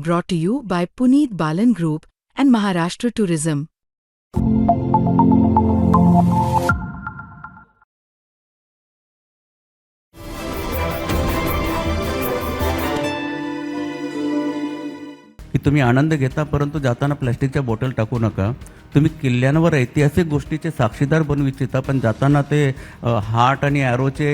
brought to you by Puneet Balan Group and Maharashtra Tourism. की तुम्ही आनंद घेता परंतु जाताना प्लॅस्टिकच्या बॉटल टाकू नका तुम्ही किल्ल्यांवर ऐतिहासिक गोष्टीचे साक्षीदार बनू इच्छिता पण जाताना ते हार्ट आणि ॲरोचे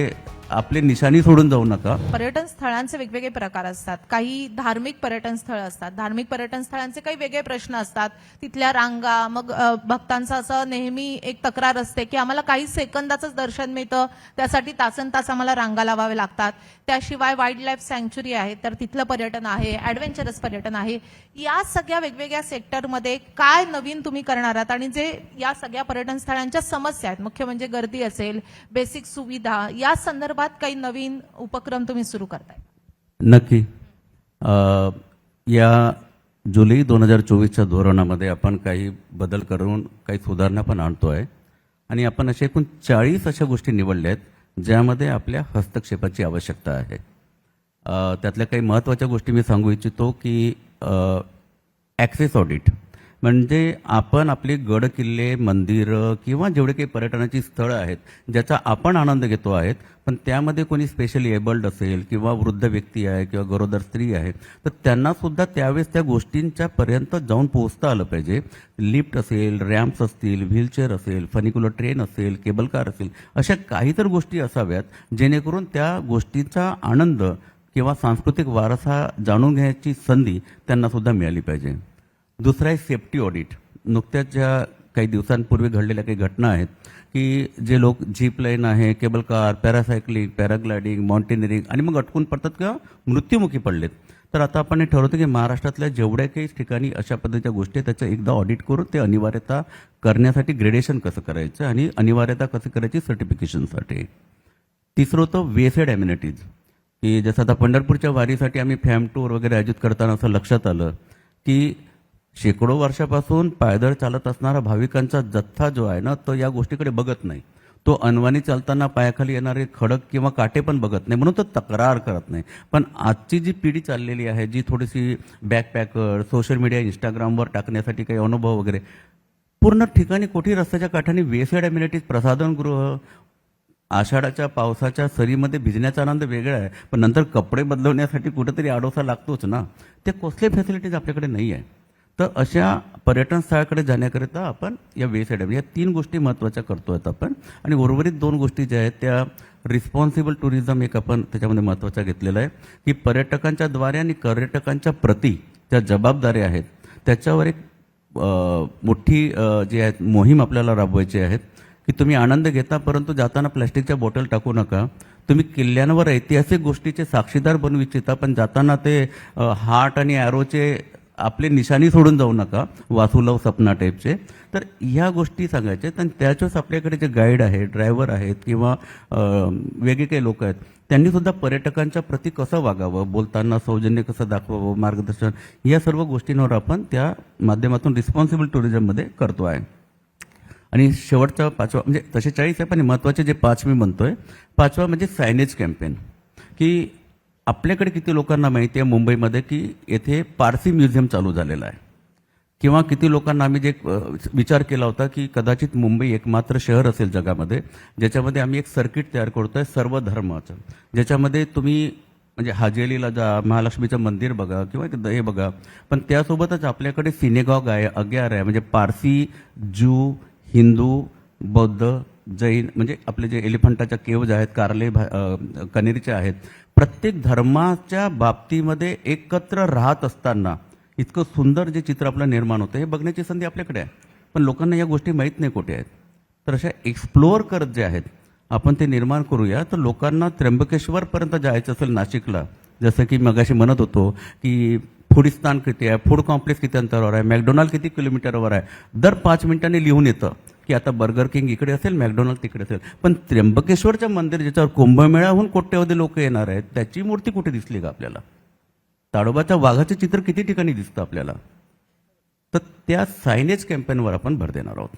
आपले निशाणी सोडून जाऊ नका. पर्यटन स्थळांचे वेगवेगळे प्रकार असतात. काही धार्मिक पर्यटन स्थळ असतात. धार्मिक पर्यटन स्थळांचे काही वेगळे प्रश्न असतात. तिथल्या रांगा मग भक्तांचा असं नेहमी एक तक्रार असते की आम्हाला काही सेकंदाचंच दर्शन मिळतं. त्यासाठी तासन तास आम्हाला रांगा लावावे लागतात. त्याशिवाय वाईल्ड लाईफ सँक्च्युरी आहे तर तिथलं पर्यटन आहे ॲडव्हेंचरस पर्यटन आहे. या सगळ्या वेगवेगळ्या सेक्टरमध्ये काय नवीन तुम्ही करणार आहात? आणि जे या सगळ्या पर्यटन स्थळांच्या समस्या आहेत मुख्य म्हणजे गर्दी असेल बेसिक सुविधा या संदर्भात काही नवीन उपक्रम तुम्ही सुरू करताय. नक्की. या जुलै दोन हजार चोवीसच्या धोरणामध्ये आपण काही बदल करून काही सुधारणा पण आणतो आहे आणि आपण अशा एकूण चाळीस अशा गोष्टी निवडल्या आहेत ज्यामध्ये आपल्या हस्तक्षेपाची आवश्यकता आहे. त्यातल्या काही महत्त्वाच्या गोष्टी मी सांगू इच्छितो की ॲक्सेस ऑडिट म्हणजे आपण आपले गड किल्ले मंदिरं किंवा जेवढे काही पर्यटनाची स्थळं आहेत ज्याचा आपण आनंद घेतो आहेत पण त्यामध्ये कोणी स्पेशली एबल्ड असेल किंवा वृद्ध व्यक्ती आहे किंवा गरोदर स्त्री आहे तर त्यांना सुद्धा त्यावेळेस त्या गोष्टींच्या पर्यंत जाऊन पोहोचता आलं पाहिजे. लिफ्ट असेल रॅम्प्स असतील व्हीलचेअर असेल फनिक्युलर ट्रेन असेल केबल कार असेल अशा काही तर गोष्टी असाव्यात जेणेकरून त्या गोष्टीचा आनंद किंवा सांस्कृतिक वारसा जाणून घेण्याची संधी त्यांना सुद्धा मिळाली पाहिजे. दुसरं आहे सेफ्टी ऑडिट नुकत्याच ज्या काही दिवसांपूर्वी घडलेल्या काही घटना आहेत की जे लोक जीप लाईन आहे cable car paracycling paragliding mountaineering आणि मग अटकून पडतात किंवा मृत्युमुखी पडलेत. तर आता आपण हे ठरवतो की महाराष्ट्रातल्या जेवढ्या काही ठिकाणी अशा पद्धतीच्या गोष्टी आहेत त्याचं एकदा ऑडिट करून ते अनिवार्यता करण्यासाठी ग्रेडेशन कसं करायचं आणि अनिवार्यता कसं करायची सर्टिफिकेशनसाठी तिसरं होतं वेसेड ॲम्युनिटीज की जसं आता पंढरपूरच्या वारीसाठी आम्ही फॅम टूर वगैरे आयोजित करताना असं लक्षात आलं की शेकडो वर्षापासून पायदळ चालत असणारा भाविकांचा जथ्था जो आहे ना तो या गोष्टीकडे बघत नाही. तो अनवाणी चालताना पायाखाली येणारे खडक किंवा काटे पण बघत नाही म्हणून तो तक्रार करत नाही. पण आजची जी पिढी चाललेली आहे जी थोडीशी बॅकपॅकर सोशल मीडिया इंस्टाग्रामवर टाकण्यासाठी काही अनुभव वगैरे पूर्ण ठिकाणी कोठी रस्त्याच्या काठाने वेसेड ॲम्युनिटीज प्रसाधनगृह आषाढाच्या पावसाच्या सरीमध्ये भिजण्याचा आनंद वेगळा आहे पण नंतर कपडे बदलवण्यासाठी कुठेतरी आडोसा लागतोच ना. ते कसले फॅसिलिटीज आपल्याकडे नाही आहे. तर अशा पर्यटन स्थळाकडे जाण्याकरिता आपण या वेसाईड या तीन गोष्टी महत्त्वाच्या करतो आहेत आपण. आणि उर्वरित दोन गोष्टी ज्या आहेत त्या रिस्पॉन्सिबल टुरिझम एक आपण त्याच्यामध्ये महत्त्वाचा घेतलेला आहे की पर्यटकांच्या द्वारे आणि पर्यटकांच्या प्रती ज्या जबाबदाऱ्या आहेत त्याच्यावर एक मोठी जी आहेत मोहीम आपल्याला राबवायची आहेत की तुम्ही आनंद घेता परंतु जाताना प्लॅस्टिकच्या बॉटल टाकू नका. तुम्ही किल्ल्यांवर ऐतिहासिक गोष्टीचे साक्षीदार बनू इच्छिता पण जाताना ते हार्ट आणि ॲरोचे आपले निशाणी सोडून जाऊ नका वासुलव सपना टाईपचे तर ह्या गोष्टी सांगायच्या आहेत. आणि त्याच्याच आपल्याकडे जे गाईड आहे ड्रायव्हर आहेत किंवा वेगळे काही लोक आहेत त्यांनी सुद्धा पर्यटकांच्या प्रती कसं वागावं बोलताना सौजन्य कसं दाखवावं मार्गदर्शन या सर्व गोष्टींवर आपण त्या माध्यमातून रिस्पॉन्सिबल टुरिझममध्ये करतो आहे. आणि शेवटचा पाचवा म्हणजे तसे चाळीस आहे पण महत्त्वाचे जे पाच मी म्हणतोय पाचवा म्हणजे सायनेज कॅम्पेन की आपल्याकडे किती लोकांना माहिती आहे मुंबईमध्ये की येथे पारसी म्युझियम चालू झालेलं आहे? किंवा किती लोकांना आम्ही जे विचार केला होता की कदाचित मुंबई एकमात्र शहर असेल जगामध्ये ज्याच्यामध्ये आम्ही एक सर्किट तयार करतो आहे सर्व धर्माचं ज्याच्यामध्ये तुम्ही म्हणजे हाजेलीला जा महालक्ष्मीचं मंदिर बघा किंवा एक हे बघा पण त्यासोबतच आपल्याकडे सिनेगॉग आहे अग्यार आहे म्हणजे पारसी जू हिंदू बौद्ध जैन म्हणजे आपले जे एलिफंटाच्या केव्ज आहेत कारले भा कनेरीचे आहेत प्रत्येक धर्माच्या बाबतीमध्ये एकत्र राहत असताना इतकं सुंदर जे चित्र आपलं निर्माण होतं हे बघण्याची संधी आपल्याकडे आहे. पण लोकांना या गोष्टी माहीत नाही कुठे आहेत. तर अशा एक्सप्लोअर करत जे आहेत आपण ते निर्माण करूया. तर लोकांना त्र्यंबकेश्वरपर्यंत जायचं असेल नाशिकला जसं की मगाशी म्हणत होतो की फुडिस्तान किती आहे फूड कॉम्प्लेक्स किती अंतरावर आहे मॅकडोनाल्ड किती किलोमीटरवर आहे. दर पाच मिनिटांनी लिहून येतं. की आता बर्गर किंग इकडे असेल मॅकडोनाल्ड तिकडे असेल. पण त्र्यंबकेश्वरचं मंदिर ज्याच्यावर कुंभमेळ्याहून कोट्यवधी लोक येणार आहेत त्याची मूर्ती कुठे दिसली का आपल्याला? ताडोबाच्या वाघाचं चित्र किती ठिकाणी दिसतं आपल्याला? तर त्या सायनेज कॅम्पेनवर आपण भर देणार आहोत.